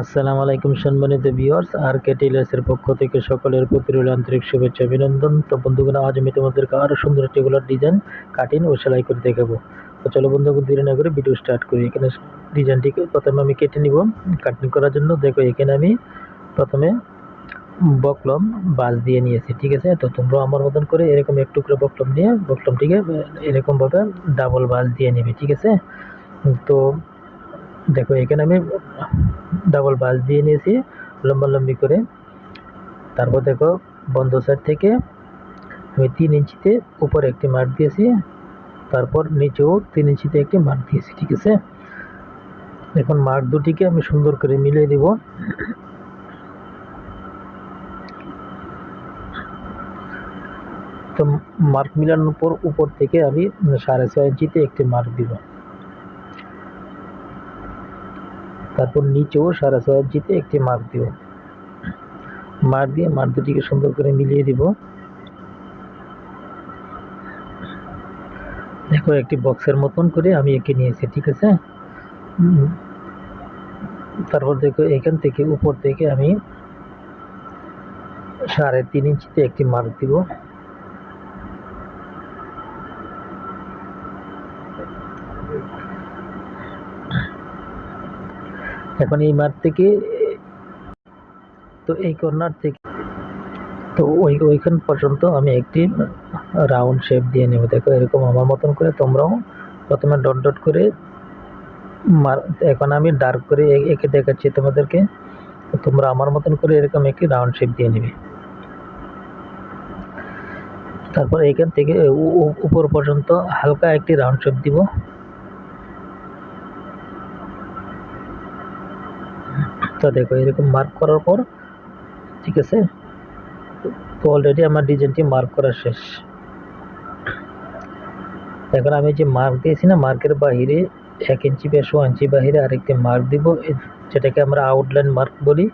আসসালামু আলাইকুম সম্মানিত ভিউয়ার্স আর কে টেলার্সের পক্ষ থেকে সকলের প্রতি রইল আন্তরিক শুভেচ্ছা, অভিনন্দন। তো বন্ধুগণ, আজ আমি তোমাদেরকে আরও সুন্দর একটি গোলার ডিজাইন কাটিং ও সেলাই করে দেখাবো। তো চলো বন্ধুগণ, দেরি না করে ভিডিও স্টার্ট করি। এখানে ডিজাইনটিকে প্রথমে আমি কেটে নিব। কাটিং করার জন্য দেখো, এখানে আমি প্রথমে বকলম বাস দিয়ে নিয়েছি, ঠিক আছে? তো তোমরা আমার মতন করে এরকম এক টুকরো বকলম নিয়ে, বকলমটিকে এরকমভাবে ডাবল বাস দিয়ে নেবে, ঠিক আছে? তো দেখো, এখানে আমি ডাবল বাস দিয়ে নিয়েছি লম্বা লম্বি করে। তারপর দেখো, বন্ধ সাইড থেকে আমি তিন ইঞ্চিতে উপরে একটি মার্ক দিয়েছি, তারপর নিচেও তিন ইঞ্চিতে একটি মার্ক দিয়েছি, ঠিক আছে? এখন মার্ক দুটিকে আমি সুন্দর করে মিলিয়ে দিব। তো মার্ক মিলানোর পর উপর থেকে আমি সাড়ে ছয় ইঞ্চিতে একটি মার্ক দিব। তারপর নিচেও সাড়ে ছয় ইঞ্চিতে একটি মার্ক দিব। মার্ক দিয়ে মার্ক দুটিকে সুন্দর করে মিলিয়ে দিব। দেখো, একটি বক্সের মতন করে আমি এঁকে নিয়েছি, ঠিক আছে? তারপর দেখো, এখান থেকে উপর থেকে আমি সাড়ে তিন ইঞ্চিতে একটি মার্ক দিব। এখন এই মাঠ থেকে, তো এই কর্নার থেকে, তো ওই, ওইখান পর্যন্ত আমি একটি রাউন্ড শেপ দিয়ে নেব। দেখো, এরকম আমার মতন করে তোমরাও প্রথমে ডট ডট করে মার, এখন আমি ডার্ক করে এঁকে দেখাচ্ছি তোমাদেরকে। তোমরা আমার মতন করে এরকম একটি রাউন্ড শেপ দিয়ে নেবে। তারপর এখান থেকে উপর পর্যন্ত হালকা একটি রাউন্ড শেপ দিব। তো দেখো, এরকম মার্ক করার পর, ঠিক আছে? তো অলরেডি আমার ডিজাইনটি মার্ক করা শেষ। এখন আমি যে মার্ক দিয়েছি না মার্কের বাহিরে এক ইঞ্চি বা শো ইঞ্চি বাহিরে আরেকটি মার্ক দিব যেটাকে আমরা আউটলাইন মার্ক বলি।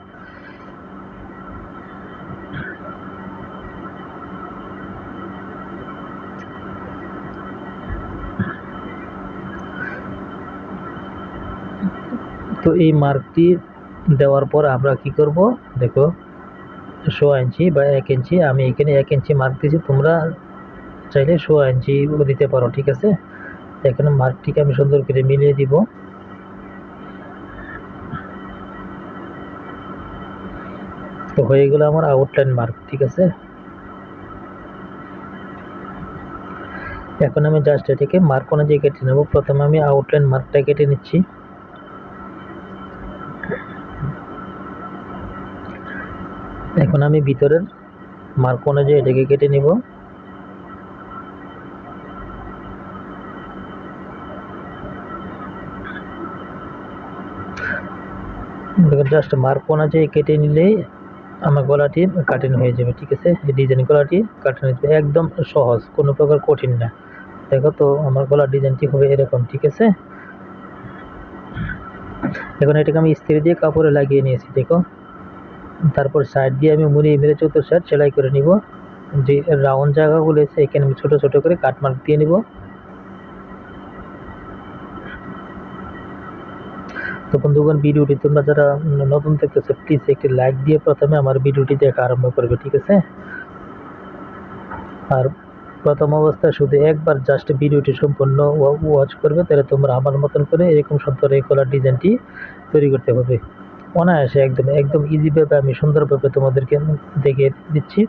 তো এই মার্কটি দেওয়ার পর আমরা কি করব? দেখো শো ইঞ্চি বা এক ইঞ্চি, আমি এখানে এক ইঞ্চি মার্ক দিয়েছি, তোমরা চাইলে শো ইঞ্চি দিতে পারো, ঠিক আছে? এখানে মার্কটিকে আমি সুন্দর করে মিলিয়ে দিব। তো হয়ে গেলো আমার আউটলাইন মার্ক ঠিক আছে? এখন আমি জাস্ট এটাকে মার্ক অনুযায়ী কেটে নেব। প্রথমে আমি আউটলাইন মার্কটা কেটে নিচ্ছি। এখন আমি ভিতরের মার্ক অনুযায়ী এটাকে কেটে নিব। জাস্ট মার্ক অনুযায়ী কেটে নিলেই আমার গলাটি কাটিং হয়ে যাবে, ঠিক আছে? ডিজাইন গলাটি কাটিং হয়ে যাবে। একদম সহজ, কোনো প্রকার কঠিন না। দেখো তো, আমার গলার ডিজাইনটি হবে এরকম, ঠিক আছে? এখন এটাকে আমি স্ত্রী দিয়ে কাপড়ে লাগিয়ে নিয়েছি, দেখো। তারপর সাইড দিয়ে আমি মুড়িয়ে মেরে চতুর সাইড সেলাই করে নিব। যে রাউন্ড জায়গাগুলো আছে, এখানে আমি ছোটো ছোটো করে কাটমার্ক দিয়ে নিব। তো বন্ধুগণ, ভিডিওটি তোমরা যারা নতুন দেখতেছো প্লিজ একটি লাইক দিয়ে প্রথমে আমার ভিডিওটি দেখা আরম্ভ করবে, ঠিক আছে? আর প্রথম অবস্থায় শুধু একবার জাস্ট ভিডিওটি সম্পূর্ণ ওয়াচ করবে, তাহলে তোমরা আমার মতন করে এরকম সুন্দর এই কলার ডিজাইনটি তৈরি করতে হবে অনায়াসে একদম একদম ইজিভাবে আমি সুন্দরভাবে তোমাদেরকে দেখিয়ে দিচ্ছি।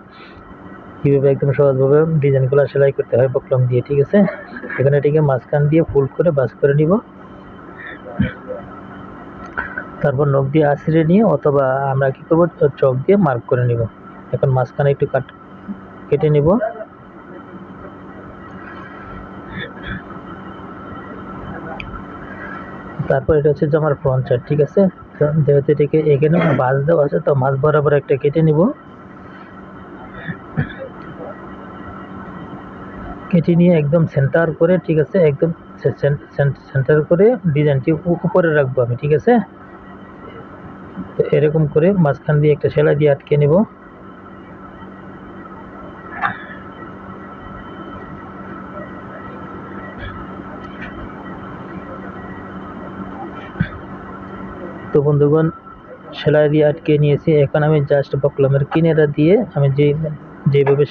কীভাবে একদম সহজভাবে ডিজাইনগুলো সেলাই করতে হয় বকলম দিয়ে, ঠিক আছে? এখানে এটিকে মাঝখান দিয়ে ফুল করে বাস করে নিব। তারপর নখ দিয়ে আশ্রিয়ে নিয়ে অথবা আমরা কী করব চক দিয়ে মার্ক করে নিব। এখন মাঝখানে একটু কাট কেটে নিব। তারপর এটা হচ্ছে যে আমার ফ্রন্ট সাইড ঠিক আছে? যেহেতু এটাকে এখানে মাছ দেওয়া আছে, তো মাছ বরাবর একটা কেটে নিব। কেটে নিয়ে একদম সেন্টার করে, ঠিক আছে, একদম সেন্টার করে ডিজাইনটি উপরে রাখব আমি, ঠিক আছে? তো এরকম করে মাঝখান দিয়ে একটা সেলাই দিয়ে আটকে নেব। তো বন্ধুগণ, সেলাই দিয়ে আটকে নিয়েছি। এখন আমি জাস্ট বকলমের কিনেরা দিয়ে আমি যে, যেভাবে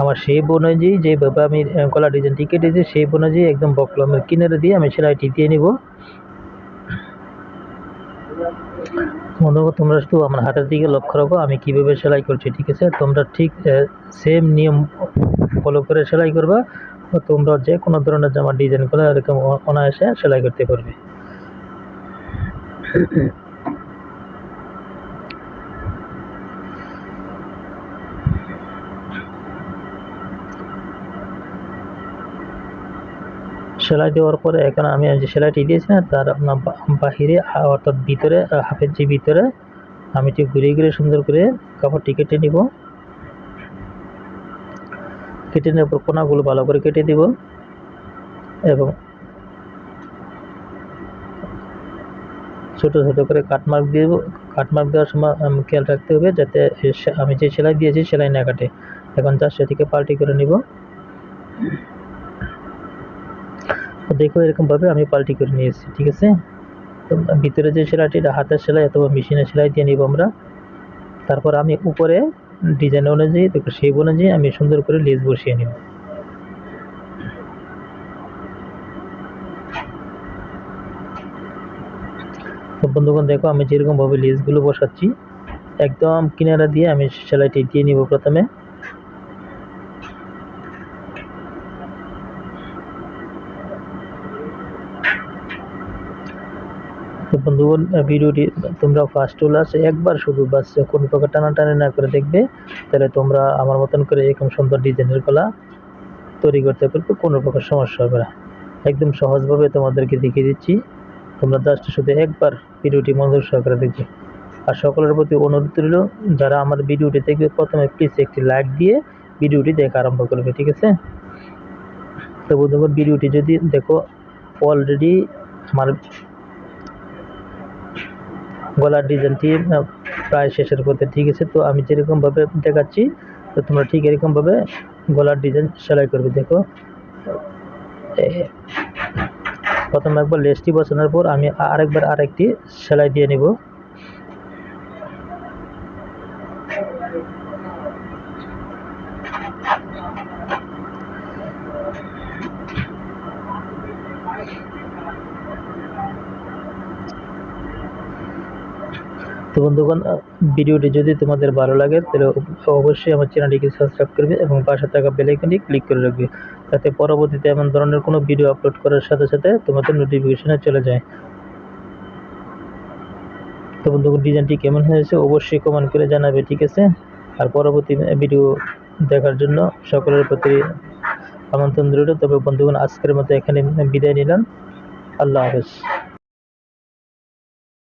আমার শেপ অনুযায়ী যেভাবে আমি গলা ডিজাইনটি কেটেছি শেপ অনুযায়ী একদম বকলমের কিনেরা দিয়ে আমি সেলাইটি দিয়ে নিব। বন্ধুগণ, তোমরা শুধু আমার হাতের দিকে লক্ষ্য রাখো। আমি কীভাবে সেলাই করছি, ঠিক আছে? তোমরা ঠিক সেম নিয়ম ফলো করে সেলাই করবা। তোমরা যে কোনো ধরনের জামা ডিজাইন করে এরকম অনায়াসে সেলাই করতে পারবে। সেলাই দেওয়ার পরে এখন আমি যে সেলাইটি দিয়েছি না, তার বাহিরে অর্থাৎ ভিতরে হাফের যে ভিতরে, আমি ঠিক ঘুরিয়ে ঘুরিয়ে সুন্দর করে কাপড়টি কেটে নিব। কেটে নেওয়ার পর কোনাগুলো ভালো করে কেটে দিব। এবং ছোট ছোট করে কাটমার্ক দিয়ে কাটমার্ক দেওয়ার সময় খেয়াল রাখতে হবে যাতে আমি যে সেলাই দিয়েছি সেলাই না কাটে। এখন জাস্ট সেটিকে পাল্টি করে নিব। দেখো এরকমভাবে আমি পাল্টি করে নিয়েছি, ঠিক আছে? তো ভিতরে যে সেলাইটি, হাতের সেলাই অথবা মেশিনের সেলাই দিয়ে নিব আমরা। তারপর আমি উপরে ডিজাইন অনুযায়ী শেপ অনুযায়ী আমি সুন্দর করে লেস বসিয়ে নিব। তো বন্ধুগণ দেখো, আমি যেরকমভাবে লেসগুলো বসাচ্ছি, একদম কিনারা দিয়ে আমি সেলাইটি দিয়ে নিব প্রথমে। তো বন্ধুগণ, ভিডিওটি তোমরা ফার্স্ট টু লাস্ট একবার শুধু বাস কোনো প্রকার টানাটানি না করে দেখবে, তাহলে তোমরা আমার মতন করে এরকম সুন্দর ডিজাইনের গলা তৈরি করতে পারবে, কোনো প্রকার সমস্যা হবে না। একদম সহজভাবে তোমাদেরকে দেখিয়ে দিচ্ছি। তোমরা জাস্ট শুধু একবার ভিডিওটি মনোযোগ সহকারে দেখবে। আর সকলের প্রতি অনুরোধ রইল, যারা আমার ভিডিওটি দেখবে, প্রথমে প্লিজ একটি লাইক দিয়ে ভিডিওটি দেখা আরম্ভ করবে, ঠিক আছে? তো বন্ধুগণ, ভিডিওটি যদি দেখো অলরেডি আমার গলার ডিজাইনটি প্রায় শেষের পথে, ঠিক আছে? তো আমি যেরকমভাবে দেখাচ্ছি, তো তোমরা ঠিক এরকমভাবে গলার ডিজাইন সেলাই করবে, দেখো। প্রথমে একবার লেসটি বসানোর পর আমি আরেকবার আরেকটি সেলাই দিয়ে নিব। তো বন্ধুগণ ভিডিওটি যদি তোমাদের ভালো লাগে, তাহলে অবশ্যই আমার চ্যানেলটিকে সাবস্ক্রাইব করবে এবং পাশে থাকা বেল আইকনটি ক্লিক করে রাখবে। যাতে পরবর্তীতে এমন ধরনের কোনো ভিডিও আপলোড করার সাথে সাথে তোমাদের নোটিফিকেশানে চলে যায়। তো বন্ধুগণ ডিজাইনটি কেমন হয়েছে অবশ্যই কমেন্ট করে জানাবে, ঠিক আছে? আর পরবর্তী ভিডিও দেখার জন্য সকলের প্রতি আমন্ত্রণ রইল। তবে বন্ধুগণ, আজকের মতো এখানে বিদায় নিলাম। আল্লাহ হাফেজ।